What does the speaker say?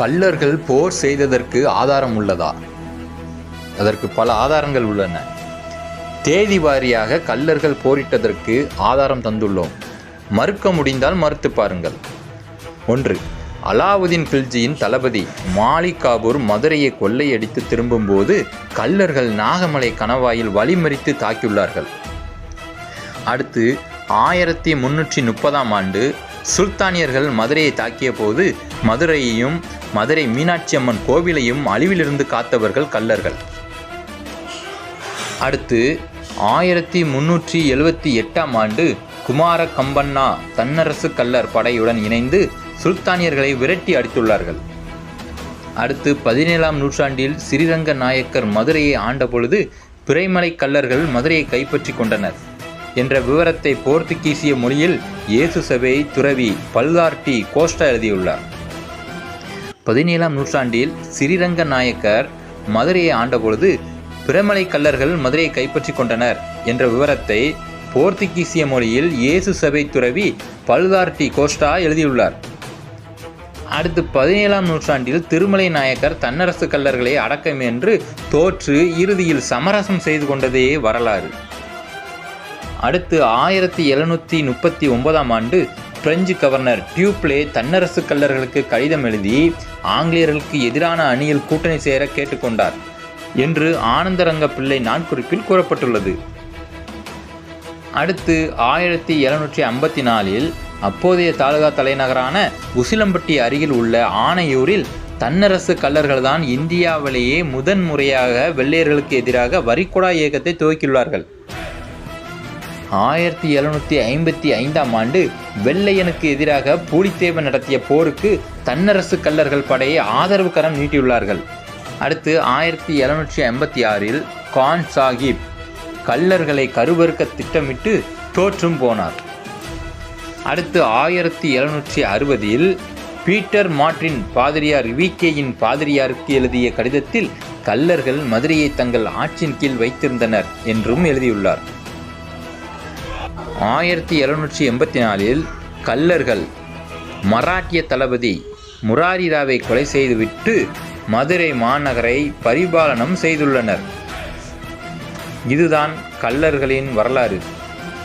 கள்ளர்கள் போர் செய்ததற்கு ஆதாரம் உள்ளதா? அதற்கு பல ஆதாரங்கள் உள்ளன. தேதி வாரியாக கள்ளர்கள் போரிட்டதற்கு ஆதாரம் தந்துள்ளோம். மறுக்க முடிந்தால் மறுத்து பாருங்கள். ஒன்று அலாவுதீன் கில்ஜியின் தளபதி மாலிகாபூர் மதுரையை கொள்ளையடித்து திரும்பும்போது கள்ளர்கள் நாகமலை கணவாயில் வழிமறித்து தாக்கியுள்ளார்கள். அடுத்து ஆயிரத்தி முன்னூற்றி முப்பதாம் ஆண்டு சுல்தானியர்கள் மதுரையை தாக்கிய போது மதுரையையும் மதுரை மீனாட்சி அம்மன் கோவிலையும் அழிவிலிருந்து காத்தவர்கள் கல்லர்கள் அடுத்து ஆயிரத்தி முன்னூற்றி எழுவத்தி எட்டாம் ஆண்டு குமார கம்பண்ணா தன்னரசு கல்லர் படையுடன் இணைந்து சுல்தானியர்களை விரட்டி அடித்துள்ளார்கள். அடுத்து பதினேழாம் நூற்றாண்டில் ஸ்ரீரங்க நாயக்கர் மதுரையை ஆண்டபொழுது பிறைமலை கல்லர்கள் மதுரையை கைப்பற்றி கொண்டனர் என்ற விவரத்தை போர்த்துகீசிய மொழியில் இயேசு சபை துறவி பல்தார்டி கோஸ்டா எழுதியுள்ளார். பதினேழாம் நூற்றாண்டில் ஸ்ரீரங்க நாயக்கர் மதுரையை ஆண்டபொழுது பிரமலை கல்லர்கள் மதுரையை கைப்பற்றி கொண்டனர் என்ற விவரத்தை போர்த்துகீசிய மொழியில் இயேசு சபை துறவி பல்தார்டி கோஸ்டா எழுதியுள்ளார். அடுத்து பதினேழாம் நூற்றாண்டில் திருமலை நாயக்கர் தன்னரசு கல்லர்களை அடக்கம் என்று தோற்று இறுதியில் சமரசம் செய்து கொண்டதே வரலாறு. அடுத்து ஆயிரத்தி எழுநூற்றி முப்பத்தி ஒன்பதாம் ஆண்டு பிரெஞ்சு கவர்னர் டியூப்ளே தன்னரசு கல்லர்களுக்கு கடிதம் எழுதி ஆங்கிலேயர்களுக்கு எதிரான அணியில் கூட்டணி சேர கேட்டுக்கொண்டார் என்று ஆனந்தரங்க பிள்ளை நாட்குறிப்பில் கூறப்பட்டுள்ளது. அடுத்து ஆயிரத்தி எழுநூற்றி ஐம்பத்தி நாலில் அப்போதைய தாலுகா தலைநகரான உசிலம்பட்டி அருகில் உள்ள ஆனையூரில் தன்னரசு கல்லர்கள்தான் இந்தியாவிலேயே முதன் முறையாக வெள்ளையர்களுக்கு எதிராக வரிகொடா இயக்கத்தை துவக்கியுள்ளார்கள். ஆயிரத்தி எழுநூற்றி ஐம்பத்தி ஐந்தாம் ஆண்டு வெள்ளையனுக்கு எதிராக பூலித்தேவன் நடத்திய போருக்கு தன்னரசு கல்லர்கள் படையை ஆதரவு கரம் நீட்டியுள்ளார்கள். அடுத்து ஆயிரத்தி எழுநூற்றி ஐம்பத்தி ஆறில் கான் சாஹிப் கல்லர்களை கருவறுக்க திட்டமிட்டு தோற்றும் போனார். அடுத்து ஆயிரத்தி எழுநூற்றி அறுபதில் பீட்டர் மார்டின் பாதிரியார் விகேயின் பாதிரியாருக்கு எழுதிய கடிதத்தில் கல்லர்கள் மதுரையை தங்கள் ஆட்சியின் கீழ் வைத்திருந்தனர் என்றும் எழுதியுள்ளார். ஆயிரத்தி எழுநூற்றி எண்பத்தி நாலில் கள்ளர்கள் மராட்டிய தளபதி முராரிராவை கொலை செய்துவிட்டு மதுரை மாநகரை பரிபாலனம் செய்துள்ளனர். இதுதான் கல்லர்களின் வரலாறு.